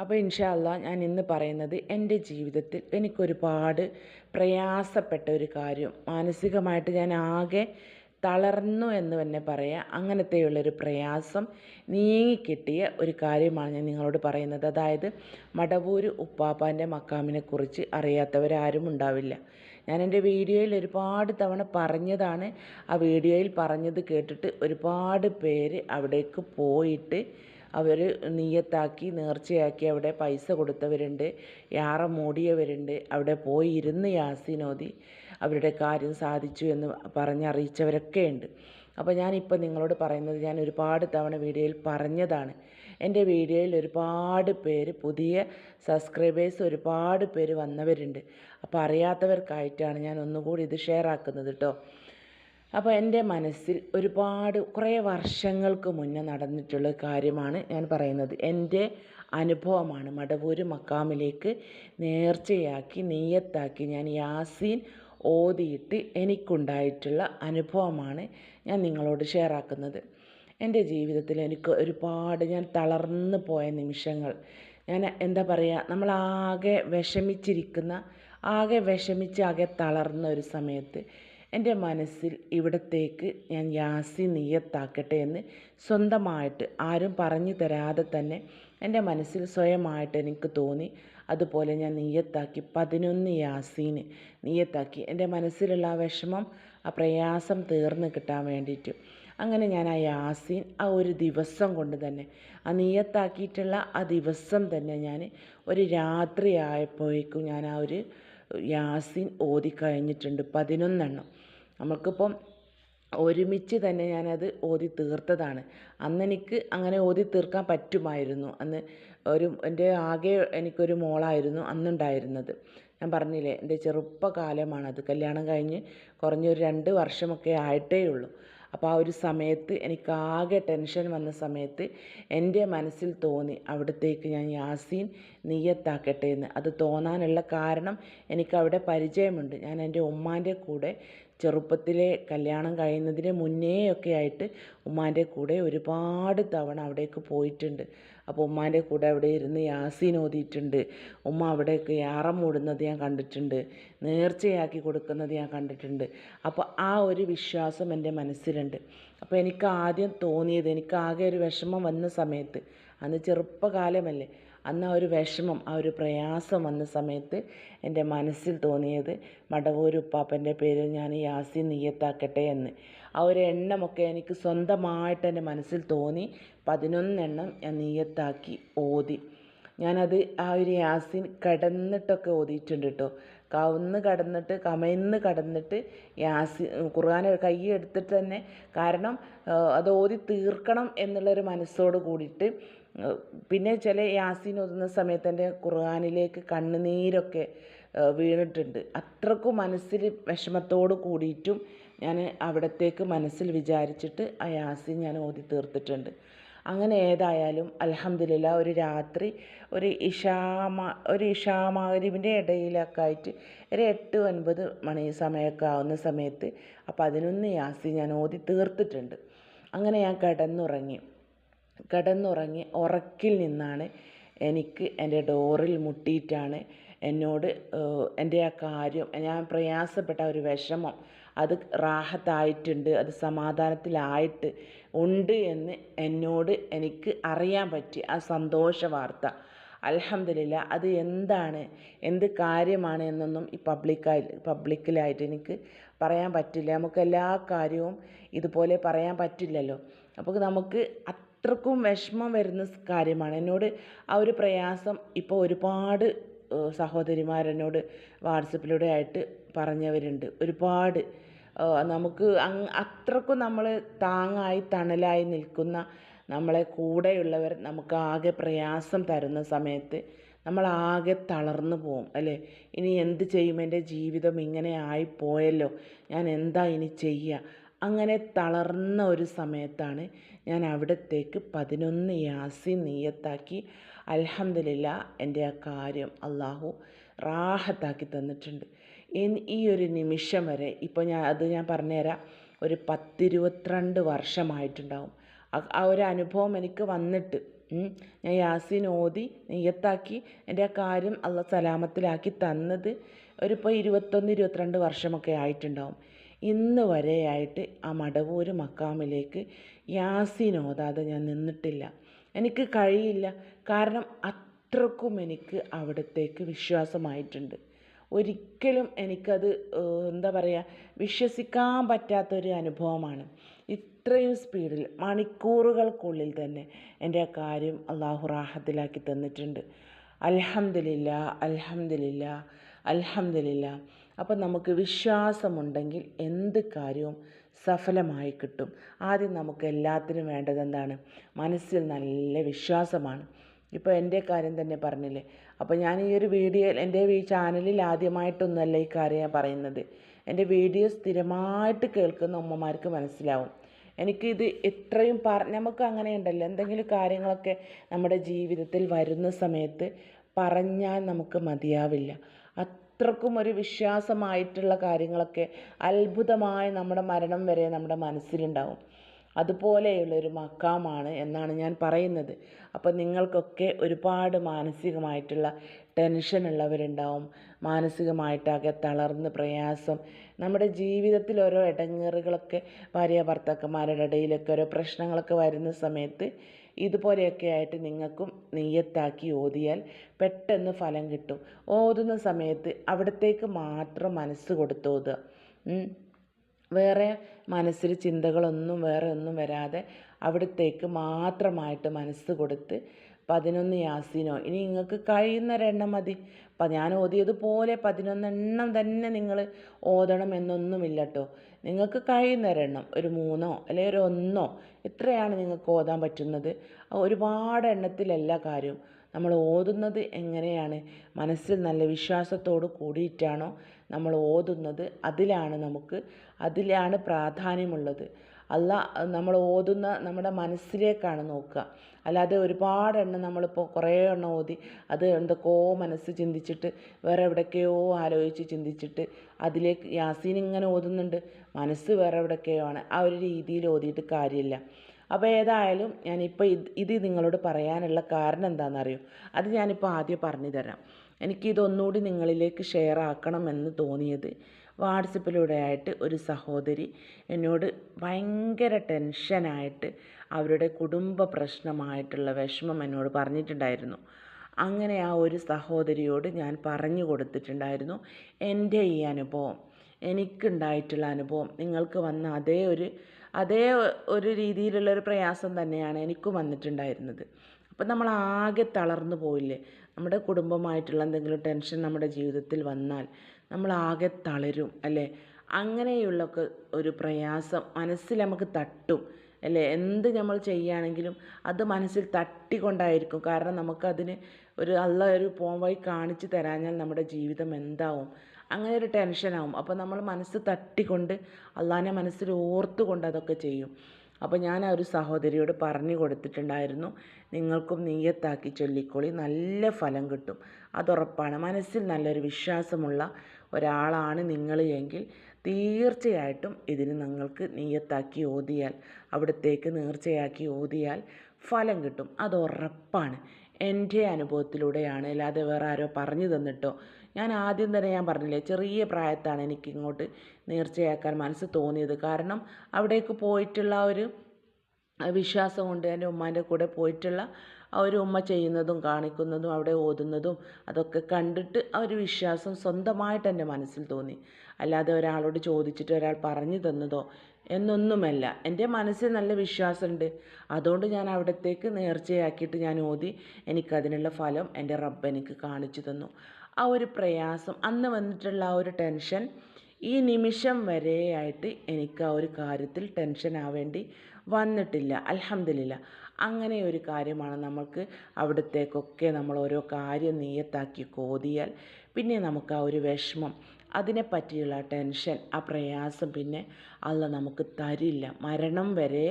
അപ്പോൾ ഇൻഷാല്ല ഞാൻ ഇന്ന് പറയുന്നത് എന്റെ ജീവിതത്തിൽ എനിക്കൊരുപാട് പ്രയാസപ്പെട്ട ഒരു കാര്യം. മാനസികമായിട്ട് ഞാൻ ആകെ തളർന്നു എന്ന് തന്നെ പറയാം. അങ്ങനത്തെയുള്ളൊരു പ്രയാസം നീങ്ങിക്കിട്ടിയ ഒരു കാര്യമാണ് ഞാൻ നിങ്ങളോട് പറയുന്നത്. അതായത് മടവൂര് ഉപ്പാപ്പാന്റെ മക്കാമിനെക്കുറിച്ച് അറിയാത്തവരാരും ഉണ്ടാവില്ല. ഞാൻ എന്റെ വീഡിയോയിൽ ഒരുപാട് തവണ പറഞ്ഞതാണ്. ആ വീഡിയോയിൽ പറഞ്ഞത് കേട്ടിട്ട് ഒരുപാട് പേര് അവിടേക്ക് പോയിട്ട് അവർ നീയത്താക്കി നേർച്ചയാക്കി അവിടെ പൈസ കൊടുത്തവരുണ്ട്. യാറ മൂടിയവരുണ്ട്. അവിടെ പോയി ഇരുന്ന് യാസിനോതി അവരുടെ കാര്യം സാധിച്ചു എന്ന് പറഞ്ഞറിയിച്ചവരൊക്കെ ഉണ്ട് അപ്പോൾ ഞാനിപ്പോൾ നിങ്ങളോട് പറയുന്നത് ഞാൻ ഒരുപാട് തവണ വീഡിയോയിൽ പറഞ്ഞതാണ്. എന്റെ വീഡിയോയിൽ ഒരുപാട് പേര് പുതിയ സബ്സ്ക്രൈബേഴ്സ് ഒരുപാട് പേര് വന്നവരുണ്ട്. അപ്പോൾ അറിയാത്തവർക്കായിട്ടാണ് ഞാൻ ഒന്നുകൂടി ഇത് ഷെയർ ആക്കുന്നത് കേട്ടോ അപ്പോൾ എന്റെ മനസ്സിൽ ഒരുപാട് കുറേ വർഷങ്ങൾക്ക് മുന്നേ നടന്നിട്ടുള്ള കാര്യമാണ് ഞാൻ പറയുന്നത്. എന്റെ അനുഭവമാണ് മടവൂര് മക്കാമിലേക്ക് നേർച്ചയാക്കി നെയ്യത്താക്കി ഞാൻ യാസീൻ ഓതിയിട്ട് എനിക്കുണ്ടായിട്ടുള്ള അനുഭവമാണ് ഞാൻ നിങ്ങളോട് ഷെയർ ആക്കുന്നത്. എന്റെ ജീവിതത്തിൽ എനിക്ക് ഒരുപാട് ഞാൻ തളർന്നു പോയ നിമിഷങ്ങൾ. ഞാൻ എന്താ പറയുക നമ്മളാകെ വിഷമിച്ചിരിക്കുന്ന ആകെ വിഷമിച്ച് ആകെ തളർന്ന ഒരു സമയത്ത് എന്റെ മനസ്സിൽ ഇവിടത്തേക്ക് ഞാൻ യാസി നീയത്താക്കട്ടെ എന്ന് സ്വന്തമായിട്ട് ആരും പറഞ്ഞു തരാതെ തന്നെ എന്റെ മനസ്സിൽ സ്വയമായിട്ട് എനിക്ക് തോന്നി. അതുപോലെ ഞാൻ നീയത്താക്കി പതിനൊന്ന് യാസീന് നീയത്താക്കി. എന്റെ മനസ്സിലുള്ള ആ വിഷമം ആ പ്രയാസം തീർന്നു കിട്ടാൻ വേണ്ടിയിട്ട്. അങ്ങനെ ഞാൻ ആ യാസീൻ ആ ഒരു ദിവസം കൊണ്ട് തന്നെ ആ നീയത്താക്കിയിട്ടുള്ള ആ ദിവസം തന്നെ ഞാൻ ഒരു രാത്രി ആയപ്പോഴേക്കും ഞാൻ ആ ഒരു യാസീൻ ഓതി കഴിഞ്ഞിട്ടുണ്ട് പതിനൊന്നെണ്ണം. നമുക്കിപ്പം ഒരുമിച്ച് തന്നെ ഞാനത് ഓതി തീർത്തതാണ്. അന്ന് എനിക്ക് അങ്ങനെ ഓതി തീർക്കാൻ പറ്റുമായിരുന്നു. അന്ന് ഒരു എന്റെ ആകെ എനിക്കൊരു മോളായിരുന്നു അന്നുണ്ടായിരുന്നത്. ഞാൻ പറഞ്ഞില്ലേ എന്റെ ചെറുപ്പകാലമാണത്. കല്യാണം കഴിഞ്ഞ് കുറഞ്ഞൊരു രണ്ട് വർഷമൊക്കെ ആയിട്ടേ ഉള്ളൂ അപ്പോൾ ആ ഒരു സമയത്ത് എനിക്ക് ആകെ ടെൻഷൻ വന്ന സമയത്ത് എന്റെ മനസ്സിൽ തോന്നി അവിടത്തേക്ക് ഞാൻ യാസീൻ നീയത്താക്കട്ടെ എന്ന്. അത് തോന്നാനുള്ള കാരണം എനിക്കവിടെ പരിചയമുണ്ട്. ഞാൻ എന്റെ ഉമ്മാന്റെ കൂടെ ചെറുപ്പത്തിലെ കല്യാണം കഴിയുന്നതിന് മുന്നേ ഒക്കെ ആയിട്ട് ഉമ്മാന്റെ കൂടെ ഒരുപാട് തവണ അവിടേക്ക് പോയിട്ടുണ്ട്. അപ്പോൾ ഉമ്മാന്റെ കൂടെ അവിടെ ഇരുന്ന് യാസീൻ ഓതിയിട്ടുണ്ട്. ഉമ്മ അവിടെയൊക്കെ യാറം മൂടുന്നത് ഞാൻ കണ്ടിട്ടുണ്ട്. നേർച്ചയാക്കി കൊടുക്കുന്നത് ഞാൻ കണ്ടിട്ടുണ്ട്. അപ്പോൾ ആ ഒരു വിശ്വാസം എന്റെ മനസ്സിലുണ്ട്. അപ്പോൾ എനിക്ക് ആദ്യം തോന്നിയത് എനിക്ക് ആകെ ഒരു വിഷമം വന്ന സമയത്ത് അന്ന് ചെറുപ്പകാലമല്ലേ അന്ന് ആ ഒരു വിഷമം ആ ഒരു പ്രയാസം വന്ന സമയത്ത് എന്റെ മനസ്സിൽ തോന്നിയത് മടവൂർ ഉപ്പാപ്പന്റെ പേരിൽ ഞാൻ യാസി നീയത്താക്കട്ടെ എന്ന്. ആ ഒരു എണ്ണമൊക്കെ എനിക്ക് സ്വന്തമായിട്ട് എന്റെ മനസ്സിൽ തോന്നി. പതിനൊന്നെണ്ണം ഞാൻ നീയത്താക്കി ഓതി. ഞാനത് ആ ഒരു യാസിൻ കടന്നിട്ടൊക്കെ ഓതിയിട്ടുണ്ട് കേട്ടോ. കവുന്ന് കടന്നിട്ട് കമയിന്ന് കടന്നിട്ട് യാസി ഖുർആൻ കൈ എടുത്തിട്ട് തന്നെ കാരണം അത് ഓതി തീർക്കണം എന്നുള്ളൊരു മനസ്സോട് കൂടിയിട്ട് പിന്നെ ചില യാസിൻ ഓതുന്ന സമയത്ത് എന്റെ ഖുർആനിലേക്ക് കണ്ണുനീരൊക്കെ വീണിട്ടുണ്ട്. അത്രക്കും മനസ്സിൽ വിഷമത്തോട് കൂടിയിട്ടും ഞാൻ അവിടത്തേക്ക് മനസ്സിൽ വിചാരിച്ചിട്ട് ആ യാസിൻ ഞാൻ ഓതി തീർത്തിട്ടുണ്ട്. അങ്ങനെ ഏതായാലും അലഹമ്മദില്ല ഒരു രാത്രി ഒരു ഇഷാമ ഒരു ഇഷാമാരിവിന്റെ ഇടയിലൊക്കെ ആയിട്ട് ഒരു എട്ട് ഒൻപത് മണി സമയമൊക്കെ ആവുന്ന സമയത്ത് ആ പതിനൊന്ന് യാസി ഞാൻ ഓതി തീർത്തിട്ടുണ്ട്. അങ്ങനെ ഞാൻ കിടന്നുറങ്ങി. കിടന്നുറങ്ങി ഉറക്കിൽ നിന്നാണ് എനിക്ക് എന്റെ ഡോറിൽ മുട്ടിയിട്ടാണ് എന്നോട് എന്റെ ആ കാര്യം ഞാൻ പ്രയാസപ്പെട്ട ഒരു വിഷമം അത് റാഹത്തായിട്ടുണ്ട് അത് സമാധാനത്തിലായിട്ട് ഉണ്ട് എന്ന് എന്നോട് എനിക്ക് അറിയാൻ പറ്റി. ആ സന്തോഷ വാർത്ത. അലഹമില്ല അത് എന്താണ് എന്ത് കാര്യമാണ് എന്നൊന്നും ഈ പബ്ലിക്കായി പബ്ലിക്കിലായിട്ട് എനിക്ക് പറയാൻ പറ്റില്ല. നമുക്ക് എല്ലാ കാര്യവും ഇതുപോലെ പറയാൻ പറ്റില്ലല്ലോ. അപ്പോൾ നമുക്ക് അത്രക്കും വിഷമം വരുന്ന കാര്യമാണ്. എന്നോട് ആ ഒരു പ്രയാസം ഇപ്പോൾ ഒരുപാട് സഹോദരിമാരെന്നോട് വാട്സപ്പിലൂടെ ആയിട്ട് പറഞ്ഞവരുണ്ട്. ഒരുപാട് നമുക്ക് അത്രക്കും നമ്മൾ താങ്ങായി തണലായി നിൽക്കുന്ന നമ്മളെ കൂടെയുള്ളവർ നമുക്ക് ആകെ പ്രയാസം തരുന്ന സമയത്ത് നമ്മൾ ആകെ തളർന്നു പോവും അല്ലേ? ഇനി എന്ത് ചെയ്യും? എന്റെ ജീവിതം ഇങ്ങനെ ആയിപ്പോയല്ലോ. ഞാൻ എന്താ ഇനി ചെയ്യുക? അങ്ങനെ തളർന്ന ഒരു സമയത്താണ് ഞാൻ അവിടത്തേക്ക് പതിനൊന്ന് യാസി നീയത്താക്കി അൽഹംദുലില്ല എന്റെ ആ കാര്യം അള്ളാഹു റാഹത്താക്കി തന്നിട്ടുണ്ട്. ഈ ഒരു നിമിഷം വരെ ഇപ്പോൾ ഞാൻ അത് ഞാൻ പറഞ്ഞുതരാം ഒരു പത്തിരുപത്തിരണ്ട് വർഷമായിട്ടുണ്ടാവും. ആ ഒരു അനുഭവം എനിക്ക് വന്നിട്ട് ഞാൻ യാസീൻ ഓതി നെയ്യത്താക്കി എന്റെ ആ കാര്യം അള്ള സലാമത്തിലാക്കി തന്നത് ഒരു ഇപ്പോൾ ഇരുപത്തൊന്ന് ഇരുപത്തിരണ്ട് വർഷമൊക്കെ ആയിട്ടുണ്ടാവും. ഇന്ന് വരെയായിട്ട് ആ മടവൂര് മക്കാമിലേക്ക് യാസീൻ ഓതാതെ ഞാൻ നിന്നിട്ടില്ല. എനിക്ക് കഴിയില്ല. കാരണം അത്രക്കും എനിക്ക് അവിടത്തേക്ക് വിശ്വാസമായിട്ടുണ്ട്. ഒരിക്കലും എനിക്കത് എന്താ പറയുക വിശ്വസിക്കാൻ പറ്റാത്തൊരു അനുഭവമാണ്. ഇത്രയും സ്പീഡിൽ മണിക്കൂറുകൾക്കുള്ളിൽ തന്നെ എന്റെ കാര്യം അള്ളാഹു റാഹത്തിലാക്കി തന്നിട്ടുണ്ട്. അൽഹംദുലില്ല അൽഹംദുലില്ല അൽഹംദുലില്ല. അപ്പം നമുക്ക് വിശ്വാസമുണ്ടെങ്കിൽ എന്ത് കാര്യവും സഫലമായി കിട്ടും. ആദ്യം നമുക്ക് എല്ലാത്തിനും വേണ്ടത് എന്താണ്? മനസ്സിൽ നല്ല വിശ്വാസമാണ്. ഇപ്പോൾ എന്റെ കാര്യം തന്നെ പറഞ്ഞില്ലേ? അപ്പോൾ ഞാൻ ഈ ഒരു വീഡിയോ എന്റെ ഈ ചാനലിൽ ആദ്യമായിട്ടൊന്നുമല്ല ഈ കാര്യം ഞാൻ പറയുന്നത്. എന്റെ വീഡിയോ സ്ഥിരമായിട്ട് കേൾക്കുന്ന അമ്മമാർക്ക് മനസ്സിലാവും. എനിക്കിത് ഇത്രയും പറ നമുക്ക് അങ്ങനെ ഉണ്ടല്ലോ. എന്തെങ്കിലും കാര്യങ്ങളൊക്കെ നമ്മുടെ ജീവിതത്തിൽ വരുന്ന സമയത്ത് പറഞ്ഞാൽ നമുക്ക് മതിയാവില്ല. അത്രക്കും ഒരു വിശ്വാസമായിട്ടുള്ള കാര്യങ്ങളൊക്കെ അത്ഭുതമായി നമ്മുടെ മരണം വരെ നമ്മുടെ മനസ്സിലുണ്ടാവും. അതുപോലെയുള്ളൊരു മക്കാമാണ് എന്നാണ് ഞാൻ പറയുന്നത്. അപ്പോൾ നിങ്ങൾക്കൊക്കെ ഒരുപാട് മാനസികമായിട്ടുള്ള ടെൻഷൻ ഉള്ളവരുണ്ടാവും മാനസികമായിട്ടാകെ തളർന്ന് പ്രയാസം. നമ്മുടെ ജീവിതത്തിൽ ഓരോ ഇടങ്ങേറുകളൊക്കെ ഭാര്യ ഭർത്താക്കന്മാരുടെ ഇടയിലൊക്കെ ഓരോ പ്രശ്നങ്ങളൊക്കെ വരുന്ന സമയത്ത് ഇതുപോലെയൊക്കെ ആയിട്ട് നിങ്ങൾക്കും നെയ്യത്താക്കി ഓതിയാൽ പെട്ടെന്ന് ഫലം കിട്ടും. ഓതുന്ന സമയത്ത് അവിടത്തേക്ക് മാത്രം മനസ്സ് കൊടുത്ത് ഓതുക. വേറെ മനസ്സിൽ ചിന്തകളൊന്നും വേറെ ഒന്നും വരാതെ അവിടത്തേക്ക് മാത്രമായിട്ട് മനസ്സ് കൊടുത്ത് പതിനൊന്ന് യാസീനോ ഇനി നിങ്ങൾക്ക് കഴിയുന്നൊരെണ്ണം മതി. അപ്പം ഞാൻ ഓതിയതുപോലെ പതിനൊന്നെണ്ണം തന്നെ നിങ്ങൾ ഓതണം എന്നൊന്നുമില്ല കേട്ടോ നിങ്ങൾക്ക് കഴിയുന്നൊരെണ്ണം ഒരു മൂന്നോ അല്ലെങ്കിൽ ഒരു ഒന്നോ എത്രയാണ് നിങ്ങൾക്ക് ഓതാൻ പറ്റുന്നത്. ഒരുപാട് എണ്ണത്തിലല്ല കാര്യം. നമ്മൾ ഓതുന്നത് എങ്ങനെയാണ്? മനസ്സിൽ നല്ല വിശ്വാസത്തോട് കൂടിയിട്ടാണോ നമ്മൾ ഓതുന്നത്? അതിലാണ് നമുക്ക് അതിലാണ് പ്രാധാന്യമുള്ളത്. അല്ല നമ്മൾ ഓതുന്ന നമ്മുടെ മനസ്സിലേക്കാണ് നോക്കുക. അല്ലാതെ ഒരുപാട് എണ്ണം നമ്മളിപ്പോൾ കുറേ എണ്ണം ഓതി അത് എന്തൊക്കെയോ മനസ്സ് ചിന്തിച്ചിട്ട് വേറെ എവിടേക്കെയോ ആലോചിച്ച് ചിന്തിച്ചിട്ട് അതിലേക്ക് യാസീൻ ഇങ്ങനെ ഓതുന്നുണ്ട്. മനസ്സ് വേറെ എവിടേക്കെയോ ആണ്. ആ ഒരു രീതിയിൽ ഓതിയിട്ട് കാര്യമില്ല. അപ്പോൾ ഏതായാലും ഞാനിപ്പോൾ ഇത് ഇത് നിങ്ങളോട് പറയാനുള്ള കാരണം എന്താണെന്നറിയോ? അത് ഞാനിപ്പോൾ ആദ്യം പറഞ്ഞു തരാം. എനിക്കിതൊന്നുകൂടി നിങ്ങളിലേക്ക് ഷെയർ ആക്കണമെന്ന് തോന്നിയത് വാട്സപ്പിലൂടെ ആയിട്ട് ഒരു സഹോദരി എന്നോട് ഭയങ്കര ടെൻഷനായിട്ട് അവരുടെ കുടുംബ പ്രശ്നമായിട്ടുള്ള വിഷമം എന്നോട് പറഞ്ഞിട്ടുണ്ടായിരുന്നു. അങ്ങനെ ആ ഒരു സഹോദരിയോട് ഞാൻ പറഞ്ഞു കൊടുത്തിട്ടുണ്ടായിരുന്നു. എന്റെ ഈ അനുഭവം എനിക്കുണ്ടായിട്ടുള്ള അനുഭവം നിങ്ങൾക്ക് വന്ന അതേ ഒരു അതേ ഒരു രീതിയിലുള്ള ഒരു പ്രയാസം തന്നെയാണ് എനിക്കും വന്നിട്ടുണ്ടായിരുന്നത്. അപ്പം നമ്മൾ ആകെ തളർന്നു പോയില്ലേ? നമ്മുടെ കുടുംബമായിട്ടുള്ള എന്തെങ്കിലും ടെൻഷൻ നമ്മുടെ ജീവിതത്തിൽ വന്നാൽ നമ്മൾ ആകെ തളരും അല്ലേ? അങ്ങനെയുള്ള ഒരു പ്രയാസം മനസ്സിൽ നമുക്ക് തട്ടും അല്ലേ? എന്ത് നമ്മൾ ചെയ്യുകയാണെങ്കിലും അത് മനസ്സിൽ തട്ടിക്കൊണ്ടായിരിക്കും. കാരണം നമുക്കതിന് ഒരു അള്ള ഒരു പോം വഴി കാണിച്ചു തരാഞ്ഞാൽ നമ്മുടെ ജീവിതം എന്താവും? അങ്ങനെ ഒരു ടെൻഷനാവും അപ്പോൾ നമ്മൾ മനസ്സ് തട്ടിക്കൊണ്ട് അള്ളാനെ മനസ്സിൽ ഓർത്തുകൊണ്ട് അതൊക്കെ ചെയ്യും. അപ്പോൾ ഞാൻ ആ ഒരു സഹോദരിയോട് പറഞ്ഞു കൊടുത്തിട്ടുണ്ടായിരുന്നു നിങ്ങൾക്കും നീയത്താക്കി ചൊല്ലിക്കോളി നല്ല ഫലം കിട്ടും. അതുറപ്പാണ്. മനസ്സിൽ നല്ലൊരു വിശ്വാസമുള്ള ഒരാളാണ് നിങ്ങൾ എങ്കിൽ തീർച്ചയായിട്ടും ഇതിന് നിങ്ങൾക്ക് നീയത്താക്കി ഓതിയാൽ അവിടത്തേക്ക് നേർച്ചയാക്കി ഓതിയാൽ ഫലം കിട്ടും. അത് ഉറപ്പാണ് എന്റെ അനുഭവത്തിലൂടെയാണ്. അല്ലാതെ വേറെ ആരോ പറഞ്ഞു തന്നിട്ടോ ഞാൻ ആദ്യം തന്നെ ഞാൻ പറഞ്ഞില്ലേ ചെറിയ പ്രായത്താണ് എനിക്ക് ഇങ്ങോട്ട് നേർച്ചയാക്കാൻ മനസ്സ് തോന്നിയത്. കാരണം അവിടേക്ക് പോയിട്ടുള്ള ഒരു വിശ്വാസം കൊണ്ട് എന്റെ ഉമ്മാന്റെ കൂടെ പോയിട്ടുള്ള ആ ഒരു ഉമ്മ ചെയ്യുന്നതും കാണിക്കുന്നതും അവിടെ ഓതുന്നതും അതൊക്കെ കണ്ടിട്ട് ആ ഒരു വിശ്വാസം സ്വന്തമായിട്ട് എന്റെ മനസ്സിൽ തോന്നി. അല്ലാതെ ഒരാളോട് ചോദിച്ചിട്ട് ഒരാൾ പറഞ്ഞു തന്നതോ എന്നൊന്നുമല്ല. എന്റെ മനസ്സിൽ നല്ല വിശ്വാസമുണ്ട്. അതുകൊണ്ട് ഞാൻ അവിടത്തേക്ക് നേർച്ചയാക്കിയിട്ട് ഞാൻ ഓതി എനിക്കതിനുള്ള ഫലം എന്റെ റബ്ബ് എനിക്ക് കാണിച്ചു തന്നു. ആ ഒരു പ്രയാസം അന്ന് വന്നിട്ടുള്ള ആ ഒരു ടെൻഷൻ ഈ നിമിഷം വരെയായിട്ട് എനിക്ക് ആ ഒരു കാര്യത്തിൽ ടെൻഷൻ ആവേണ്ടി വന്നിട്ടില്ല. അലഹമില്ല അങ്ങനെ ഒരു കാര്യമാണ് നമുക്ക് അവിടത്തേക്കൊക്കെ നമ്മൾ ഓരോ കാര്യം നീയത്താക്കി കോതിയാൽ പിന്നെ നമുക്ക് ആ ഒരു വിഷമം അതിനെപ്പറ്റിയുള്ള ടെൻഷൻ ആ പ്രയാസം പിന്നെ അല്ല നമുക്ക് തരില്ല. മരണം വരെ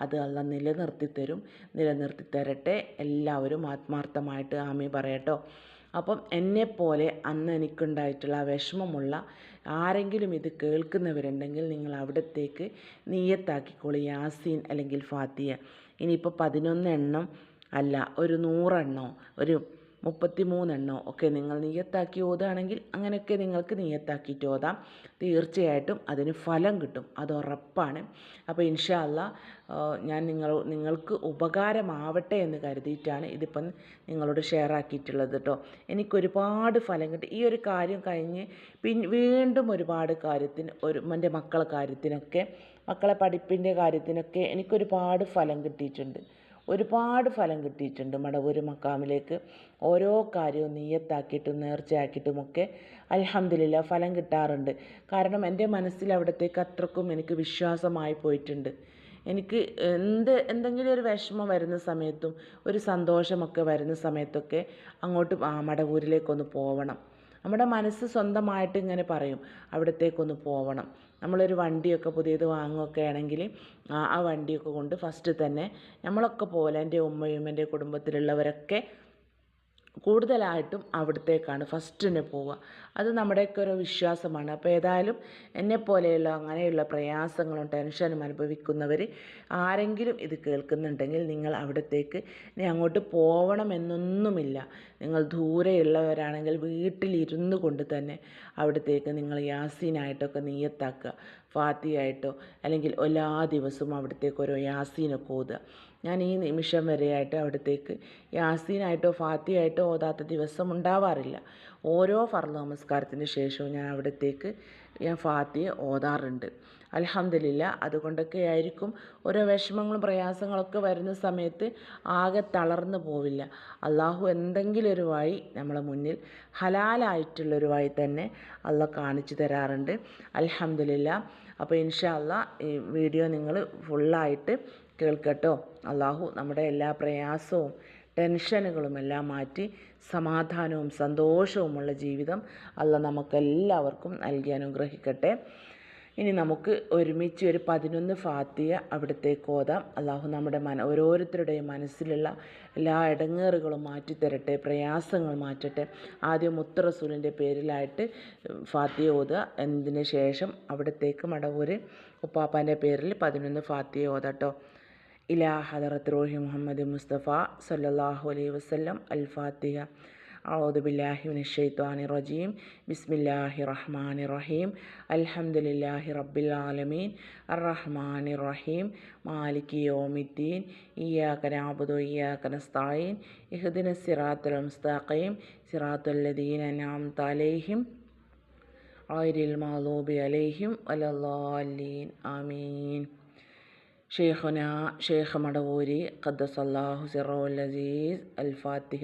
അത് അല്ല നിലനിർത്തി തരും. നിലനിർത്തി തരട്ടെ. എല്ലാവരും ആത്മാർത്ഥമായിട്ട് ആമി പറയട്ടോ. അപ്പം എന്നെപ്പോലെ അന്ന് എനിക്കുണ്ടായിട്ടുള്ള വിഷമമുള്ള ആരെങ്കിലും ഇത് കേൾക്കുന്നവരുണ്ടെങ്കിൽ നിങ്ങൾ അവിടത്തേക്ക് നീയത്താക്കിക്കോളി യാസീൻ അല്ലെങ്കിൽ ഫാത്തിയ ഇനിയിപ്പോൾ പതിനൊന്ന് എണ്ണം അല്ല ഒരു നൂറെണ്ണോ ഒരു മുപ്പത്തി മൂന്നെണ്ണോ ഒക്കെ നിങ്ങൾ നിയത്താക്കി ഓതുകയാണെങ്കിൽ അങ്ങനെയൊക്കെ നിങ്ങൾക്ക് നിയത്താക്കിയിട്ട് ഓതാം. തീർച്ചയായിട്ടും അതിന് ഫലം കിട്ടും. അത് ഉറപ്പാണ്. അപ്പോൾ ഇൻഷാല്ല ഞാൻ നിങ്ങൾ നിങ്ങൾക്ക് ഉപകാരമാവട്ടെ എന്ന് കരുതിയിട്ടാണ് ഇതിപ്പം നിങ്ങളോട് ഷെയർ ആക്കിയിട്ടുള്ളത് കേട്ടോ എനിക്കൊരുപാട് ഫലം കിട്ടി. ഈ ഒരു കാര്യം കഴിഞ്ഞ് പിൻ വീണ്ടും ഒരുപാട് കാര്യത്തിന് ഒരു എന്റെ മക്കളെ കാര്യത്തിനൊക്കെ മക്കളെ പഠിപ്പിന്റെ കാര്യത്തിനൊക്കെ എനിക്കൊരുപാട് ഫലം കിട്ടിയിട്ടുണ്ട്. ഒരുപാട് ഫലം കിട്ടിയിട്ടുണ്ട് മടവൂര് മക്കാമിലേക്ക്. ഓരോ കാര്യവും നീയത്താക്കിയിട്ടും നേർച്ചയാക്കിയിട്ടുമൊക്കെ അലഹമ്മദില്ല ഫലം കിട്ടാറുണ്ട്. കാരണം എന്റെ മനസ്സിൽ അവിടത്തേക്ക് അത്രക്കും എനിക്ക് വിശ്വാസമായി പോയിട്ടുണ്ട്. എനിക്ക് എന്ത് എന്തെങ്കിലും ഒരു വിഷമം വരുന്ന സമയത്തും ഒരു സന്തോഷമൊക്കെ വരുന്ന സമയത്തൊക്കെ അങ്ങോട്ട് മടവൂരിലേക്കൊന്ന് പോവണം. നമ്മുടെ മനസ്സ് സ്വന്തമായിട്ട് ഇങ്ങനെ പറയും അവിടത്തേക്കൊന്ന് പോവണം. നമ്മളൊരു വണ്ടിയൊക്കെ പുതിയത് വാങ്ങുകയൊക്കെ ആണെങ്കിൽ ആ വണ്ടിയൊക്കെ കൊണ്ട് ഫസ്റ്റ് തന്നെ നമ്മളൊക്കെ പോലെ എന്റെ ഉമ്മയും എന്റെ കുടുംബത്തിലുള്ളവരൊക്കെ കൂടുതലായിട്ടും അവിടത്തേക്കാണ് ഫസ്റ്റിന് പോവുക. അത് നമ്മുടെയൊക്കെ ഒരു വിശ്വാസമാണ്. അപ്പോൾ ഏതായാലും എന്നെപ്പോലെയുള്ള അങ്ങനെയുള്ള പ്രയാസങ്ങളും ടെൻഷനും അനുഭവിക്കുന്നവർ ആരെങ്കിലും ഇത് കേൾക്കുന്നുണ്ടെങ്കിൽ നിങ്ങൾ അവിടത്തേക്ക് ഇനി അങ്ങോട്ട് പോകണമെന്നൊന്നുമില്ല നിങ്ങൾ ദൂരെയുള്ളവരാണെങ്കിൽ വീട്ടിലിരുന്നു കൊണ്ട് തന്നെ അവിടത്തേക്ക് നിങ്ങൾ യാസീനായിട്ടൊക്കെ നീയത്താക്കുക ഫാത്തിയായിട്ടോ അല്ലെങ്കിൽ എല്ലാ ദിവസവും അവിടത്തേക്ക് ഓരോ യാസീനൊക്കെ ഓതുക ഞാൻ ഈ നിമിഷം വരെയായിട്ട് അവിടത്തേക്ക് യാസീനായിട്ടോ ഫാത്തിയായിട്ടോ ഓതാത്ത ദിവസം ഉണ്ടാവാറില്ല. ഓരോ ഫർദ് നമസ്കാരത്തിന് ശേഷവും ഞാൻ അവിടത്തേക്ക് ഞാൻ ഫാത്തിയെ ഓതാറുണ്ട്. അലഹമില്ല അതുകൊണ്ടൊക്കെ ആയിരിക്കും ഓരോ വിഷമങ്ങളും പ്രയാസങ്ങളൊക്കെ വരുന്ന സമയത്ത് ആകെ തളർന്നു പോവില്ല. അള്ളാഹു എന്തെങ്കിലും ഒരു വഴി നമ്മളെ മുന്നിൽ ഹലാലായിട്ടുള്ളൊരു വഴി തന്നെ അള്ള കാണിച്ചു തരാറുണ്ട്. അലഹമില്ല അപ്പോൾ ഇൻഷാ ഈ വീഡിയോ നിങ്ങൾ ഫുള്ളായിട്ട് കേൾക്കട്ടോ. അള്ളാഹു നമ്മുടെ എല്ലാ പ്രയാസവും ടെൻഷനുകളും എല്ലാം മാറ്റി സമാധാനവും സന്തോഷവുമുള്ള ജീവിതം അല്ല നമുക്കെല്ലാവർക്കും നൽകി അനുഗ്രഹിക്കട്ടെ. ഇനി നമുക്ക് ഒരുമിച്ച് ഒരു പതിനൊന്ന് ഫാത്തിയ അവിടത്തേക്ക് ഓതാം. അള്ളാഹു നമ്മുടെ മന ഓരോരുത്തരുടെയും മനസ്സിലുള്ള എല്ലാ ഇടങ്ങേറുകളും മാറ്റിത്തരട്ടെ പ്രയാസങ്ങൾ മാറ്റട്ടെ. ആദ്യം മുത്തറസൂലിന്റെ പേരിലായിട്ട് ഫാത്തിയ ഓതുക. എന്നതിന് ശേഷം അവിടത്തേക്ക് മടവൂര് ഉപ്പാപ്പാന്റെ പേരിൽ പതിനൊന്ന് ഫാത്തിയ ഓതാട്ടോ ഇലാ ഹദറത്ത് റോഹി മുഹമ്മദ് മുസ്തഫ സല്ലല്ലാഹു അലൈഹി വസല്ലം അൽ ഫാത്തിഹ أعوذ بالله من الشيطان الرجيم بسم الله الرحمن الرحيم الحمد لله رب العالمين الرحمن الرحيم مالك يوم الدين إياك نعبد وإياك نستعين اهدنا الصراط المستقيم صراط الذين أنعمت عليهم غير المغضوب عليهم ولا الضالين آمين ഷെയ്ഖുന ഷെയ്ഖ് മടവൂരി ഖദ്ദസല്ലാഹു സിറോൽ അസീസ് അൽ ഫാത്തിഹ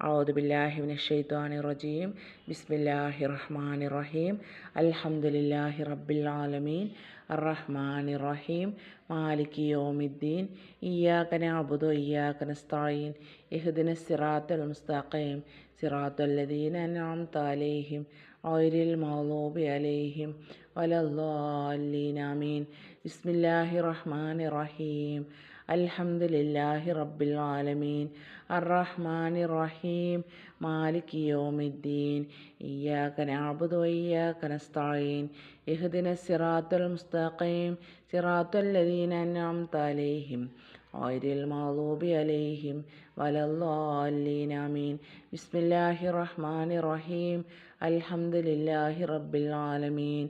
أعوذ بالله من الشيطان الرجيم بسم الله الرحمن الرحيم الحمد لله رب العالمين അറഹ്മാൻ റഹീം മാലിക് യോമിദ്ദീൻ. ഇയാക്കന അബുദു ഇയാക്കന സ്ഥായീൻ ഇഹ്ദിന സിറാത്തുൽ മുസ്താഖീം. സിറാത്തുല്ലദീൻ അനാം താലേഹിം ഓയിരിൽ മൗലൂബി അലേഹിം. വലല്ലാലീൻ അമീൻ. ബിസ്മില്ലാഹി റഹ്മാൻ റഹീം. അൽഹംദുലില്ലാഹി റബ്ബിൽ ആലമീൻ. അറഹ്മാൻ റഹീം മാലിക് യോമിദ്ദീൻ. ഇയ്യാക്ക നഅബുദു വയ്യാക്ക നസ്തഈൻ. ഇഹ്ദിന സിറാത്തുൽ മുസ്തഖീം. സിറാത്തുൽ ലദീന അൻഅംത അലൈഹിം. ഗൈരിൽ മഗ്ദൂബി അലൈഹിം. വലദ്ദാലീൻ ആമീൻ. ബിസ്മില്ലാഹിർ റഹ്മാനിർ റഹീം. അൽഹംദുലില്ലാഹി റബ്ബിൽ ആലമീൻ.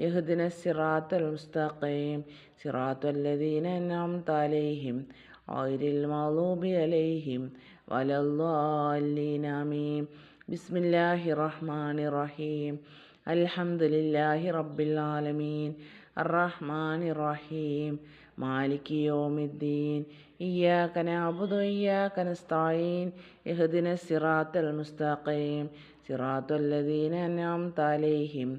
اهدنا الصراط المستقيم صراط الذين أنعمت عليهم غير المغضوب عليهم ولا الضالين آمين بسم الله الرحمن الرحيم الحمد لله رب العالمين الرحمن الرحيم مالك يوم الدين إياك نعبد وإياك نستعين اهدنا الصراط المستقيم صراط الذين أنعمت عليهم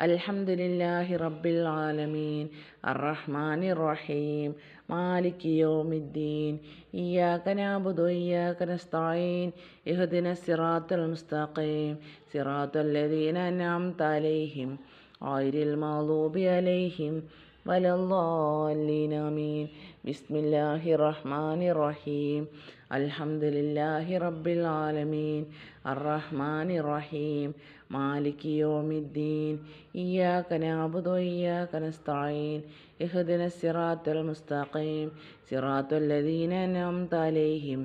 അൽഹംദുലില്ലാഹി റബ്ബിൽ ആലമീൻ. അർറഹ്മാനിർ റഹീം മാലിക് യൗമിദ്ദീൻ. ഇയ്യാക നഅബുദു വഇയ്യാക നസ്തഈൻ ഇഹ്ദിന സിറാത്തൽ മുസ്തഖീം. സിറാത്തൽ ലദീന അൻഅംത അലൈഹിം. ഗൈറിൽ മഗ്ദൂബി അലൈഹിം. വലദ്ദാല്ലീൻ ആമീൻ ബിസ്മില്ലാഹിർ റഹ്മാനി റഹീം അൽഹംദുലില്ലാഹി റബ്ബിൽ ആലമീൻ അർറഹ്മാനിർ റഹീം മാലിക് യൗമിദ്ദീൻ. ഇയ്യാക നഅബുദു വഇയ്യാക നസ്തഈൻ ഇഹ്ദിന സിറാത്തൽ മുസ്തഖീം. സിറാത്തൽ ലദീന അൻഅംത അലൈഹിം.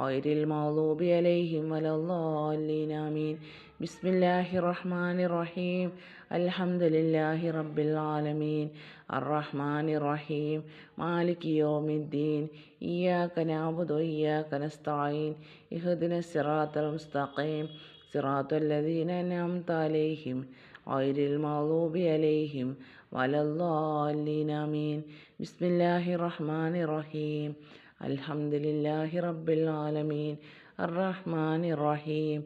ഗൈറിൽ മഗ്ദൂബി അലൈഹിം വലദ്ദാല്ലീൻ ആമീൻ. ബിസ്മില്ലാഹിർ റഹ്മാനിർ റഹീം അൽഹംദുലില്ലാഹി റബ്ബിൽ ആലമീൻ അർറഹ്മാനിർ റഹീം മാലിക് യൗമിദ്ദീൻ. ഇയ്യാക നഅബുദു വഇയ്യാക നസ്തഈൻ. ഇഹ്ദിന സിറാത്തൽ മുസ്തഖീം. സിറാത്തൽ ലദീന അൻഅംത അലൈഹിം. ഗൈറിൽ മഗ്ദൂബി അലൈഹിം. വലദ്ദാല്ലീൻ ആമീൻ ബിസ്മില്ലാഹിർ റഹ്മാനിർ റഹീം അൽഹംദുലില്ലാഹി റബ്ബിൽ ആലമീൻ. الرحيم റഹീം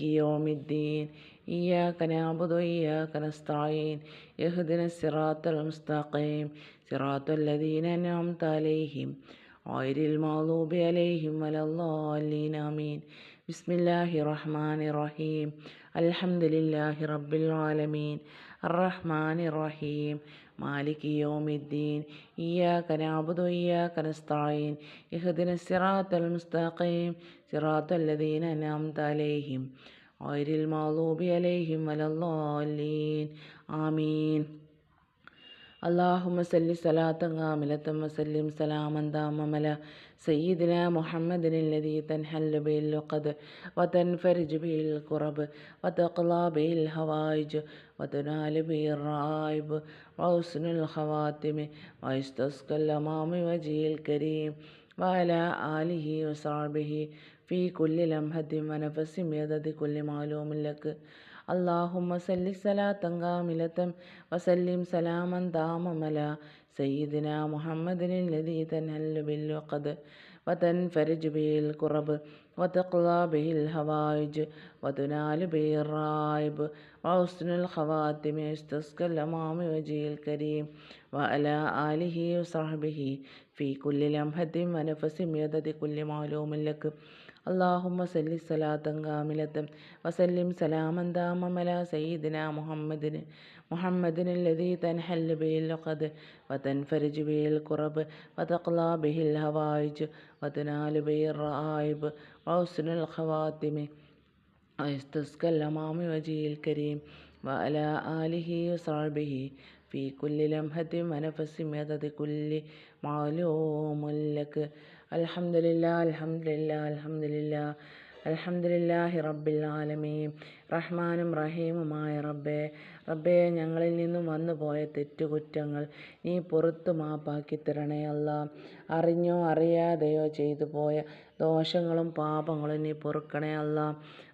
يوم الدين إياك نعبد وإياك നസ്തഈൻ. ഇഹ്ദിന സിറാത്തൽ മുസ്തഖീം സിറാത്തൽ ലദീന അൻഅംത അലൈഹിം ഗൈറിൽ മഗ്ദൂബി അലൈഹിം വലദ്ദാല്ലീൻ ആമീൻ ബിസ്മില്ലാഹിർ റഹ്മാനിർ റഹീം അൽഹംദുലില്ലാഹി റബ്ബിൽ ആലമീൻ അർറഹ്മാനിർ റഹീം മാലിക് യൗമിദ്ദീൻ ഇയ്യാക നഅബുദു വഇയ്യാക നസ്തഈൻ ഇഹ്ദിനസ് സിറാത്തൽ മുസ്തഖീം സിറാത്തൽ ലദീന അൻഅംത അലൈഹിം غير المغضوب عليهم ولا الضالين آمين اللهم صل صلاة غاملة وسلم سلاما داما على سيدنا محمد الذي تنحل به اللقد وتنفرج به الكرب وتقلى به الهوائج وتنال به الرائب وحسن الخواتم ويستسقى الأمام وجهه الكريم وعلى آله وصحبه في كل لمحة ونفس بعدد كل معلوم لك اللهم صل صلاة كاملة وسلم سلاما داما على سيدنا محمد الذي تنهل بالعقد وتنفرج به الكرب وتقضى به الهوائج وتنال به الرائب وحسن الخواتم يستسقى الأمام وجهه الكريم وعلى آله وصحبه في كل لمحة ونفس بعدد كل معلوم لك اللهم صل صلاة كاملة وسلم سلاما داما على سيدنا محمد محمد الذي تنحل به العقد وتنفرج به الكرب وتقضى به الهوائج وتنال به الرائب وحسن الخواتم ويستسقى الأمام وجهه الكريم وعلى آله وصحبه في كل لمحة ونفس مدد كل معلوم لك. അലഹമുല്ല അലഹമുല്ല റബ്ബിൽ ആലമീൻ. റഹ്മാനും റഹീമുമായ റബ്ബേ റബ്ബേ ഞങ്ങളിൽ നിന്നും വന്നുപോയ തെറ്റുകുറ്റങ്ങൾ നീ പുറത്തു മാപ്പാക്കി തരണേ അല്ല. അറിഞ്ഞോ അറിയാതെയോ ചെയ്തു പോയ ദോഷങ്ങളും പാപങ്ങളും നീ പൊറുക്കണേ അല്ല.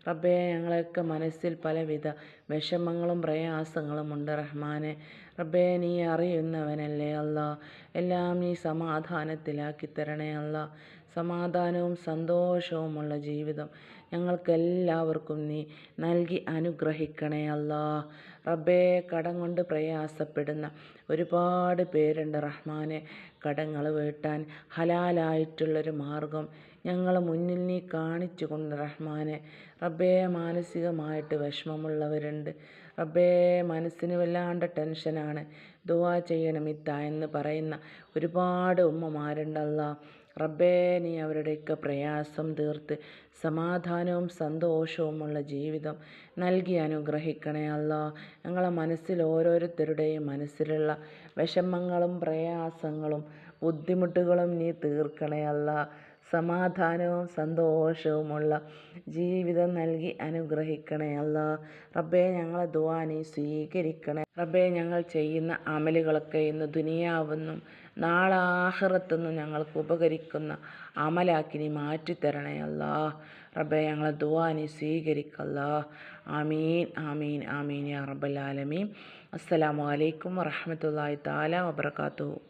റബ്ബേ ഞങ്ങളൊക്കെ മനസ്സിൽ പലവിധ വിഷമങ്ങളും പ്രയാസങ്ങളും ഉണ്ട് റഹ്മാനെ. റബ്ബേ നീ അറിയുന്നവനല്ലേ അല്ല. എല്ലാം നീ സമാധാനത്തിലാക്കി തരണേ അല്ല. സമാധാനവും സന്തോഷവുമുള്ള ജീവിതം ഞങ്ങൾക്കെല്ലാവർക്കും നീ നൽകി അനുഗ്രഹിക്കണേ അല്ലാ. റബ്ബേ കടം കൊണ്ട് പ്രയാസപ്പെടുന്ന ഒരുപാട് പേരുണ്ട് റഹ്മാനെ. കടങ്ങൾ വീട്ടാൻ ഹലാലായിട്ടുള്ളൊരു മാർഗം ഞങ്ങൾ മുന്നിൽ നീ കാണിച്ചു കൊണ്ട് റഹ്മാനെ. റബ്ബേ മാനസികമായിട്ട് വിഷമമുള്ളവരുണ്ട്. റബ്ബേ മനസ്സിന് വല്ലാണ്ട് ടെൻഷനാണ്. ദുവാ ചെയ്യണം ഇത്ത എന്ന് പറയുന്ന ഒരുപാട് ഉമ്മമാരുണ്ടല്ല. റബ്ബേ നീ അവരുടെയൊക്കെ പ്രയാസം തീർത്ത് സമാധാനവും സന്തോഷവുമുള്ള ജീവിതം നൽകി അനുഗ്രഹിക്കണേ അല്ല. ഞങ്ങളെ മനസ്സിൽ ഓരോരുത്തരുടെയും മനസ്സിലുള്ള വിഷമങ്ങളും പ്രയാസങ്ങളും ബുദ്ധിമുട്ടുകളും നീ തീർക്കണേ അല്ല. സമാധാനവും സന്തോഷവുമുള്ള ജീവിതം നൽകി അനുഗ്രഹിക്കണേ അല്ല. റബ്ബേ ഞങ്ങളെ നീ സ്വീകരിക്കണേ. റബ്ബേ ഞങ്ങൾ ചെയ്യുന്ന അമലുകളൊക്കെ ഇന്ന് ദുനിയാവെന്നും നാളെ ഞങ്ങൾക്ക് ഉപകരിക്കുന്ന അമലാക്കി നീ മാറ്റിത്തരണേ അല്ലാ. റബ്ബെ ഞങ്ങളെ നീ സ്വീകരിക്കല്ലാ ആമീൻ ആമീൻ ആമീൻ യാ റബ്ബൽ ആലമീൻ. അസ്സലാമു അലൈക്കും വറഹ്മത്തുള്ളാഹി തആല വബറകാതുഹു.